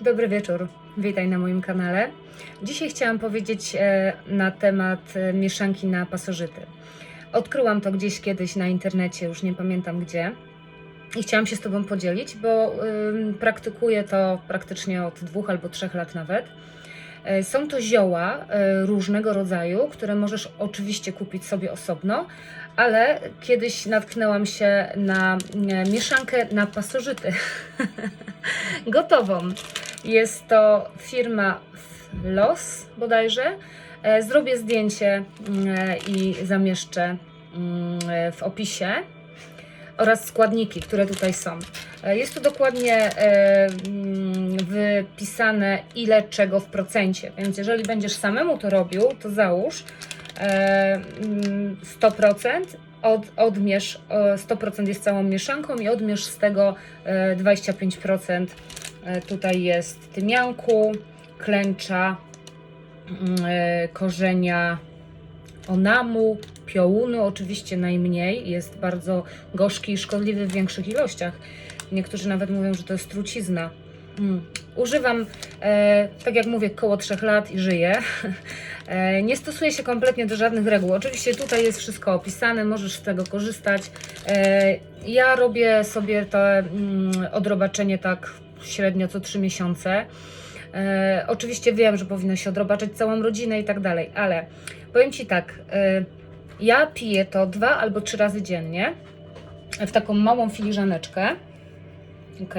Dobry wieczór, witaj na moim kanale. Dzisiaj chciałam powiedzieć e, na temat e, mieszanki na pasożyty. Odkryłam to gdzieś kiedyś na internecie, już nie pamiętam gdzie. I chciałam się z Tobą podzielić, bo praktykuję to praktycznie od dwóch albo trzech lat nawet. E, Są to zioła różnego rodzaju, które możesz oczywiście kupić sobie osobno, ale kiedyś natknęłam się na mieszankę na pasożyty. Gotową. Jest to firma Los bodajże. E, Zrobię zdjęcie mm, e, i zamieszczę mm, e, w opisie oraz składniki, które tutaj są. Jest tu dokładnie mm, wypisane ile czego w procencie, więc jeżeli będziesz samemu to robił, to załóż e, mm, 100%, od, odmierz e, 100% jest całą mieszanką i odmierz z tego e, 25% e, tutaj jest tymianku, klęcza, mm, e, korzenia onamu, piołunu, oczywiście najmniej, jest bardzo gorzki i szkodliwy w większych ilościach. Niektórzy nawet mówią, że to jest trucizna. Mm. Używam, e, tak jak mówię, koło 3 lat i żyję. E, nie stosuję się kompletnie do żadnych reguł. Oczywiście tutaj jest wszystko opisane, możesz z tego korzystać. E, ja robię sobie to mm, odrobaczenie tak średnio co 3 miesiące. E, oczywiście wiem, że powinno się odrobaczać całą rodzinę i tak dalej, ale powiem Ci tak, e, ja piję to dwa albo trzy razy dziennie w taką małą filiżaneczkę, ok,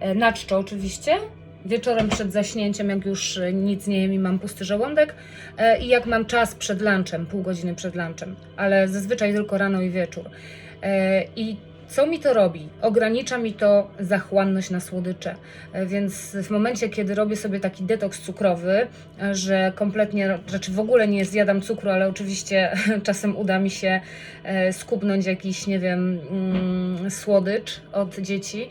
E, na czczo oczywiście, wieczorem przed zaśnięciem, jak już e, nic nie jem i mam pusty żołądek e, i jak mam czas przed lunchem, pół godziny przed lunchem, ale zazwyczaj tylko rano i wieczór. E, I co mi to robi? Ogranicza mi to zachłanność na słodycze. E, Więc w momencie, kiedy robię sobie taki detoks cukrowy, e, że kompletnie, znaczy w ogóle nie zjadam cukru, ale oczywiście czasem uda mi się e, skubnąć jakiś, nie wiem, mm, słodycz od dzieci.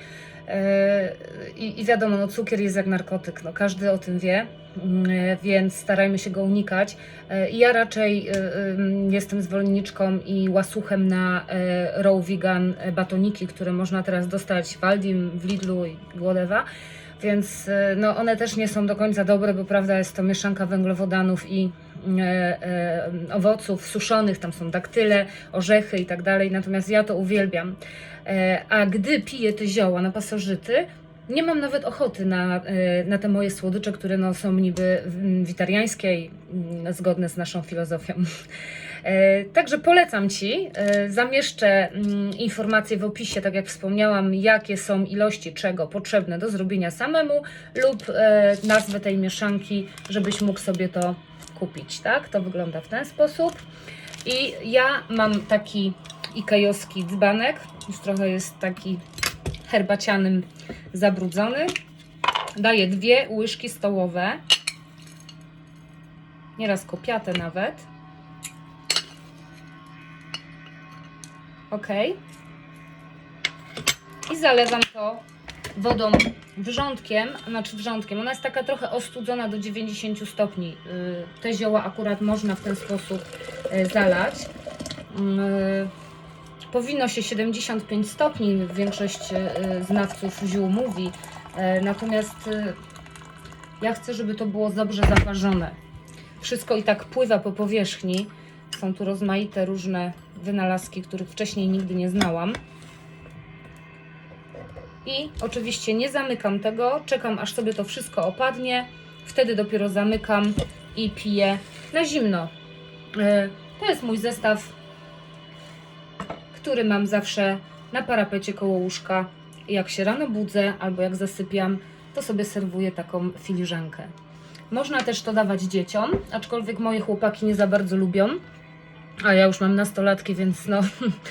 E, I, I wiadomo, no, cukier jest jak narkotyk, no, każdy o tym wie, mm, więc starajmy się go unikać. E, Ja raczej em, jestem zwolenniczką i łasuchem na raw vegan batoniki, które można teraz dostać w Aldim, w Lidlu i Głodewa. Więc no, one też nie są do końca dobre, bo prawda jest to mieszanka węglowodanów i owoców suszonych, tam są daktyle, orzechy i tak dalej. Natomiast ja to uwielbiam. E, a gdy piję te zioła na pasożyty, nie mam nawet ochoty na, e, na te moje słodycze, które no, są niby mm, witariańskie i mm, zgodne z naszą filozofią. E, Także polecam Ci. E, Zamieszczę mm, informacje w opisie, tak jak wspomniałam, jakie są ilości czego potrzebne do zrobienia samemu lub nazwę tej mieszanki, żebyś mógł sobie to kupić. Tak? To wygląda w ten sposób. I ja mam taki ikejowski dzbanek, już trochę jest taki herbacianym zabrudzony. Daję dwie łyżki stołowe, nieraz kopiate nawet. Ok. I zalewam to wodą wrzątkiem, znaczy wrzątkiem. Ona jest taka trochę ostudzona do 90 stopni. Y, Te zioła akurat można w ten sposób y, zalać. Powinno się 75 stopni, większość y, znawców ziół mówi. Y, Natomiast y, ja chcę, żeby to było dobrze zaparzone. Wszystko i tak pływa po powierzchni. Są tu rozmaite różne wynalazki, których wcześniej nigdy nie znałam. I oczywiście nie zamykam tego, czekam aż sobie to wszystko opadnie. Wtedy dopiero zamykam i piję na zimno. E, To jest mój zestaw, który mam zawsze na parapecie koło łóżka. Jak się rano budzę albo jak zasypiam, to sobie serwuję taką filiżankę. Można też to dawać dzieciom, aczkolwiek moje chłopaki nie za bardzo lubią. A ja już mam nastolatki, więc no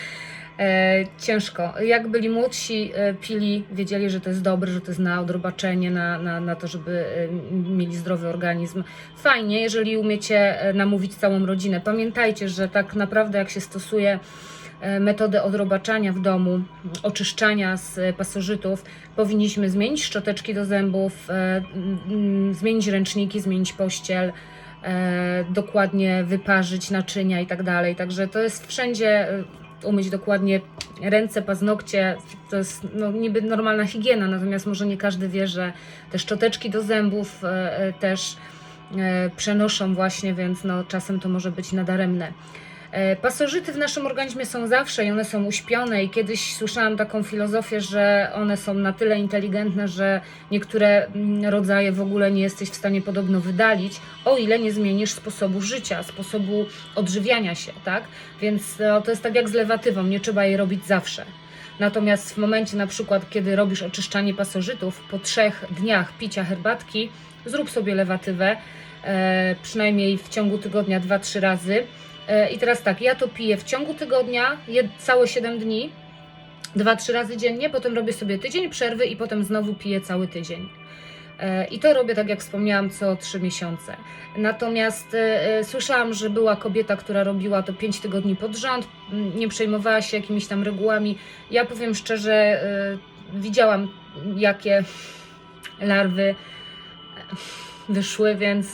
e, ciężko. Jak byli młodsi, e, pili, wiedzieli, że to jest dobre, że to jest na odrobaczenie, na, na, na to, żeby e, mieli zdrowy organizm. Fajnie, jeżeli umiecie e, namówić całą rodzinę. Pamiętajcie, że tak naprawdę jak się stosuje metodę odrobaczania w domu, oczyszczania z e, pasożytów, powinniśmy zmienić szczoteczki do zębów, e, zmienić ręczniki, zmienić pościel, e, dokładnie wyparzyć naczynia i tak dalej. Także to jest wszędzie e, umyć dokładnie ręce, paznokcie. To jest no, niby normalna higiena, natomiast może nie każdy wie, że te szczoteczki do zębów e, e, też e, przenoszą właśnie, więc no, czasem to może być nadaremne. E, Pasożyty w naszym organizmie są zawsze i one są uśpione i kiedyś słyszałam taką filozofię, że one są na tyle inteligentne, że niektóre mm, rodzaje w ogóle nie jesteś w stanie podobno wydalić, o ile nie zmienisz sposobu życia, sposobu odżywiania się, tak? Więc no, to jest tak jak z lewatywą, nie trzeba jej robić zawsze. Natomiast w momencie na przykład, kiedy robisz oczyszczanie pasożytów, po trzech dniach picia herbatki, zrób sobie lewatywę, e, przynajmniej w ciągu tygodnia 2-3 razy. E, I teraz tak, ja to piję w ciągu tygodnia, całe 7 dni, 2-3 razy dziennie, potem robię sobie tydzień przerwy i potem znowu piję cały tydzień. E, I to robię, tak jak wspomniałam, co 3 miesiące. Natomiast e, słyszałam, że była kobieta, która robiła to 5 tygodni pod rząd, nie przejmowała się jakimiś tam regułami. Ja powiem szczerze, widziałam, jakie larwy wyszły, więc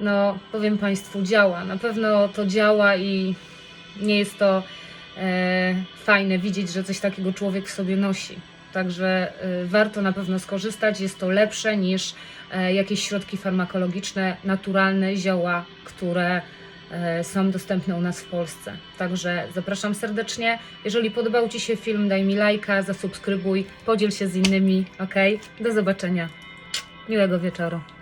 no, powiem Państwu, działa. Na pewno to działa i nie jest to e, fajne widzieć, że coś takiego człowiek w sobie nosi. Także e, warto na pewno skorzystać. Jest to lepsze niż e, jakieś środki farmakologiczne, naturalne zioła, które e, są dostępne u nas w Polsce. Także zapraszam serdecznie. Jeżeli podobał Ci się film, daj mi lajka, zasubskrybuj, podziel się z innymi. Ok? Do zobaczenia. Miłego wieczoru.